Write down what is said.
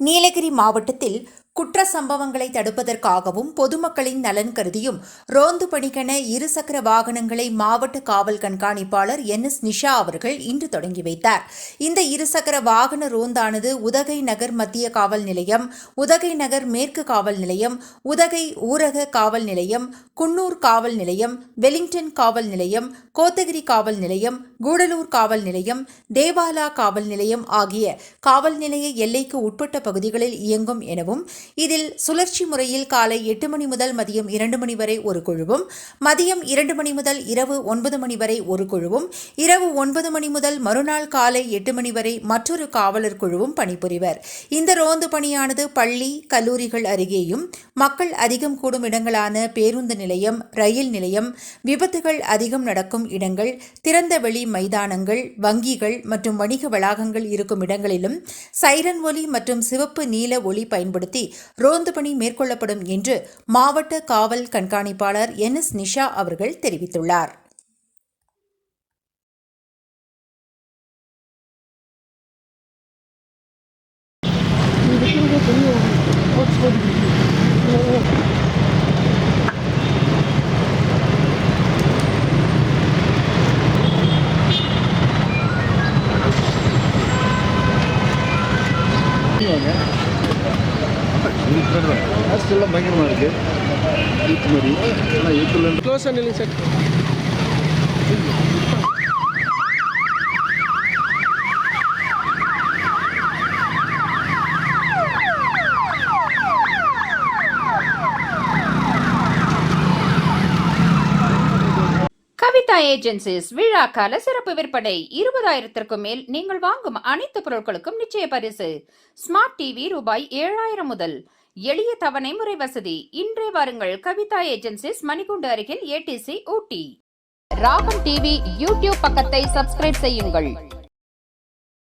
நீலகிரி மாவட்டத்தில் குற்ற சம்பவங்களை தடுப்பதற்காகவும் பொதுமக்களின் நலன் கருதியும் ரோந்து பணிக்கென இருசக்கர வாகனங்களை மாவட்ட காவல் கண்காணிப்பாளர் என் எஸ் நிஷா அவர்கள் இன்று தொடங்கி வைத்தார். இந்த இருசக்கர வாகன ரோந்தானது உதகை நகர் மத்திய காவல் நிலையம் உதகை நகர் மேற்கு காவல் நிலையம் உதகை ஊரக காவல் நிலையம் குன்னூர் காவல் நிலையம் வெலிங்டன் காவல் நிலையம் கோத்தகிரி காவல் நிலையம் கூடலூர் காவல் நிலையம் தேவாலா காவல் நிலையம் ஆகிய காவல் நிலைய எல்லைக்கு உட்பட்ட பகுதிகளில் இயங்கும் எனவும் இதில் சுழற்சி முறையில் காலை எட்டு மணி முதல் மதியம் இரண்டு மணி வரை ஒரு குழுவும் மதியம் இரண்டு மணி முதல் இரவு ஒன்பது மணி வரை ஒரு குழுவும் இரவு ஒன்பது மணி முதல் மறுநாள் காலை எட்டு மணி வரை மற்றொரு காவலர் குழுவும் பணிபுரிவர். இந்த ரோந்து பணியானது பள்ளி கல்லூரிகள் அருகேயும் மக்கள் அதிகம் கூடும் இடங்களான பேருந்து நிலையம் ரயில் நிலையம் விபத்துகள் அதிகம் நடக்கும் இடங்கள் திறந்த வெளி மைதானங்கள் வங்கிகள் மற்றும் வணிக வளாகங்கள் இருக்கும் இடங்களிலும் சைரன் ஒலி மற்றும் சிவப்பு நீல ஒளி பயன்படுத்தி ரோந்து பணி மேற்கொள்ளப்படும் என்று மாவட்ட காவல் கண்காணிப்பாளர் என் எஸ் நிஷா அவர்கள் தெரிவித்துள்ளார். ஹாஸ்டல்லாம் பயங்கரமாக இருக்குது யூத் மாதிரி ஆனால் யூத்தில் க்ளோஸ் நில்லுங்க சார் கவிதா ஏஜென்சிஸ் விழாக்கால சிறப்பு விற்பனை. இருபதாயிரத்திற்கும் மேல் நீங்கள் வாங்கும் அனைத்து பொருட்களுக்கும் நிச்சய பரிசு. ஸ்மார்ட் டிவி ரூபாய் ஏழாயிரம் முதல் எளிய தவணை முறை வசதி. இன்றே வாருங்கள். கவிதா ஏஜென்சிஸ் மணிக்கூண்டு அருகில் ஏடிசி ஊட்டி. ராகம் டிவி யூடியூப் பக்கத்தை சப்ஸ்கிரைப் செய்யுங்கள்.